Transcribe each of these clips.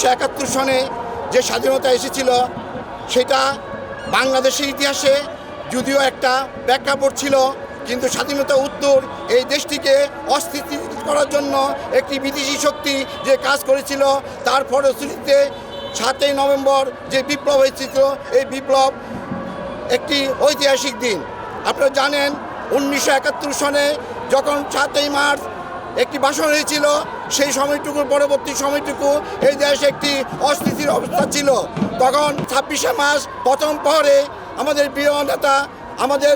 উনিশশো একাত্তর সনে যে স্বাধীনতা এসেছিল, সেটা বাংলাদেশের ইতিহাসে যদিও একটা প্রেক্ষাপট ছিল, কিন্তু স্বাধীনতা উত্তর এই দেশটিকে অস্থিতিশীল করার জন্য একটি বিদেশি শক্তি যে কাজ করেছিল, তার ফলশ্রুতিতে সাতই নভেম্বর যে বিপ্লব হয়েছিল, এই বিপ্লব একটি ঐতিহাসিক দিন। আপনারা জানেন, উনিশশো একাত্তর সনে যখন সাতই মার্চ একটি ভাষণ হয়েছিল সেই সময়টুকুর পরবর্তী সময়টুকু এই দেশ একটি অস্থিতির অবস্থা ছিল। তখন ছাব্বিশে মাস প্রথম পরে আমাদের প্রিয় নেতা, আমাদের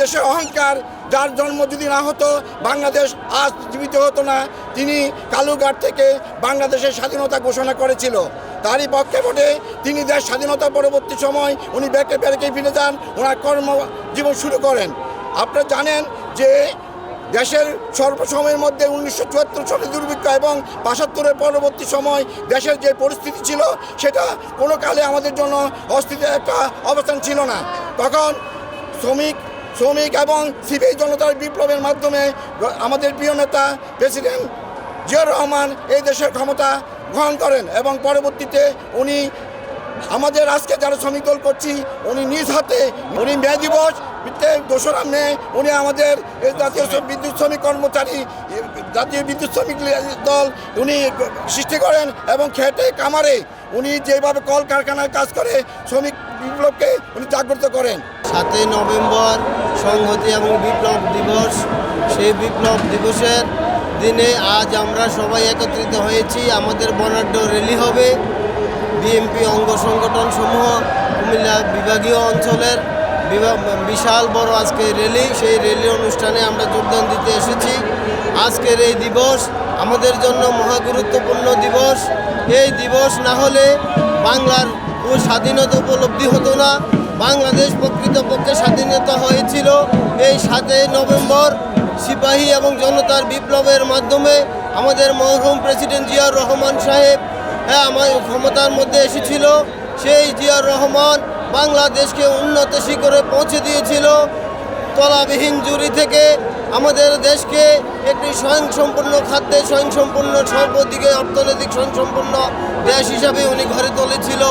দেশের অহংকার, যার জন্ম যদি না হতো, বাংলাদেশ আজ জীবিত হতো না। তিনি কালুঘাট থেকে বাংলাদেশের স্বাধীনতা ঘোষণা করেছিল। তারই পক্ষে তিনি দেশ স্বাধীনতা পরবর্তী সময় উনি ব্যাকে ব্যারেকে ফিরে যান, ওনার কর্মজীবন শুরু করেন। আপনারা জানেন যে দেশের সর্বসময়ের মধ্যে উনিশশো চুয়াত্তর সালে দুর্ভিক্ষ এবং পাঁচাত্তরের পরবর্তী সময় দেশের যে পরিস্থিতি ছিল, সেটা কোনো কালে আমাদের জন্য অস্থিতির একটা অবস্থান ছিল না। তখন শ্রমিক শ্রমিক এবং সিভিল জনতার বিপ্লবের মাধ্যমে আমাদের প্রিয় নেতা প্রেসিডেন্ট জিয়াউর রহমান এই দেশের ক্ষমতা গ্রহণ করেন এবং পরবর্তীতে উনি আমাদের আজকে যারা শ্রমিক দল করছি, উনি নিজ হাতে, উনি মে দিবস দোসরা মে উনি আমাদের জাতীয় বিদ্যুৎ শ্রমিক কর্মচারী জাতীয় বিদ্যুৎ শ্রমিক দল উনি সৃষ্টি করেন এবং খেটে কামারে উনি যেভাবে কল কারখানায় কাজ করে শ্রমিক বিপ্লবকে উনি জাগ্রত করেন। সাতই নভেম্বর সংহতি এবং বিপ্লব দিবস, সেই বিপ্লব দিবসের দিনে আজ আমরা সবাই একত্রিত হয়েছি। আমাদের বর্ণাঢ্য র্যালি হবে। বিএমপি অঙ্গ সংগঠন সমূহ কুমিল্লা বিভাগীয় অঞ্চলের বিশাল বড় আজকে র্যালি। সেই র্যালি অনুষ্ঠানে আমরা যোগদান দিতে এসেছি। আজকের এই দিবস আমাদের জন্য মহা গুরুত্বপূর্ণ দিবস। এই দিবস না হলে বাংলার ও স্বাধীনতা উপলব্ধি হতো না। বাংলাদেশ প্রকৃতপক্ষে স্বাধীনতা হয়েছিল। এই সাতই নভেম্বর সিপাহী এবং জনতার বিপ্লবের মাধ্যমে আমাদের মরহুম প্রেসিডেন্ট জিয়াউর রহমান সাহেব হ্যাঁ আমার ক্ষমতার মধ্যে এসেছিল। সেই জিয়াউর রহমান বাংলাদেশকে উন্নত শিখরে পৌঁছে দিয়েছিল। তলাবিহীন জুরি থেকে আমাদের দেশকে একটি স্বয়ংসম্পূর্ণ খাদ্যে স্বয়ংসম্পূর্ণ সর্বদিকে অর্থনৈতিক স্বয়ংসম্পূর্ণ দেশ হিসাবে উনি ঘরে তুলেছিল।